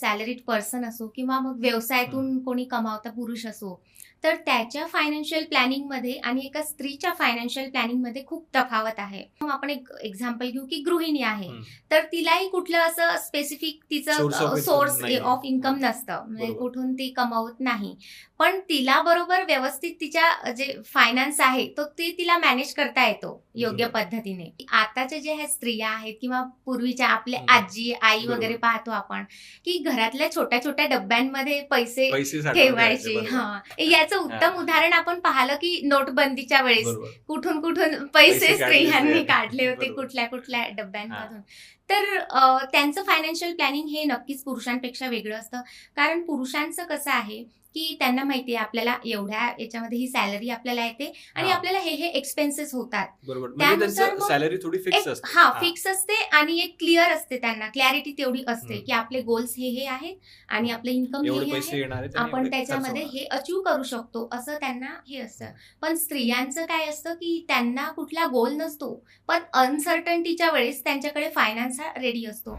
Salaried person असो किंवा मग व्यवसायातून कोणी कमावता पुरुष असो तर त्याच्या फायनान्शियल प्लॅनिंगमध्ये आणि एका स्त्रीच्या फायनान्शियल प्लॅनिंगमध्ये खूप तफावत आहे मग आपण एक एक्झाम्पल घेऊ की गृहिणी आहे. तर तिलाही कुठलं असं स्पेसिफिक तिचं सोर्स. ऑफ इन्कम नसतं म्हणजे. कुठून ती कमावत नाही पण तिला बरोबर व्यवस्थित तिच्या जे फायनान्स आहे तो ती तिला मॅनेज करता येतो योग्य. पद्धतीने आताच्या ज्या ह्या स्त्रिया आहेत किंवा पूर्वीच्या आपले हम्म. आजी आई. वगैरे पाहतो आपण की घरातल्या छोट्या छोट्या डब्यांमध्ये पैसे ठेवायचे. हा याचं उत्तम उदाहरण आपण पाहिलं की नोटबंदीच्या वेळेस. कुठून कुठून पैसे स्त्रियांनी. काढले होते. कुठल्या कुठल्या डब्यांमधून तर त्यांचं फायनान्शियल प्लॅनिंग हे नक्कीच पुरुषांपेक्षा वेगळं असतं. कारण पुरुषांचं कसं आहे की त्यांना माहिती आहे आपल्याला एवढ्या याच्यामध्ये ही सॅलरी आपल्याला येते आणि. आपल्याला हे हे एक्सपेन्सेस होतात. म्हणजे त्यानुसार सॅलरी थोडी फिक्स हा फिक्स असते आणि एक क्लिअर असते त्यांना. क्लॅरिटी तेवढी असते. की आपले गोल्स हे हे आहेत आणि आपलं इन्कम हे आहे. आपण त्याच्यामध्ये. हे अचीव करू शकतो असं त्यांना हे असतं. पण स्त्रियांचं काय असतं की त्यांना कुठला गोल नसतो. पण अनसर्टन्टीच्या वेळेस त्यांच्याकडे फायनान्स हा रेडी असतो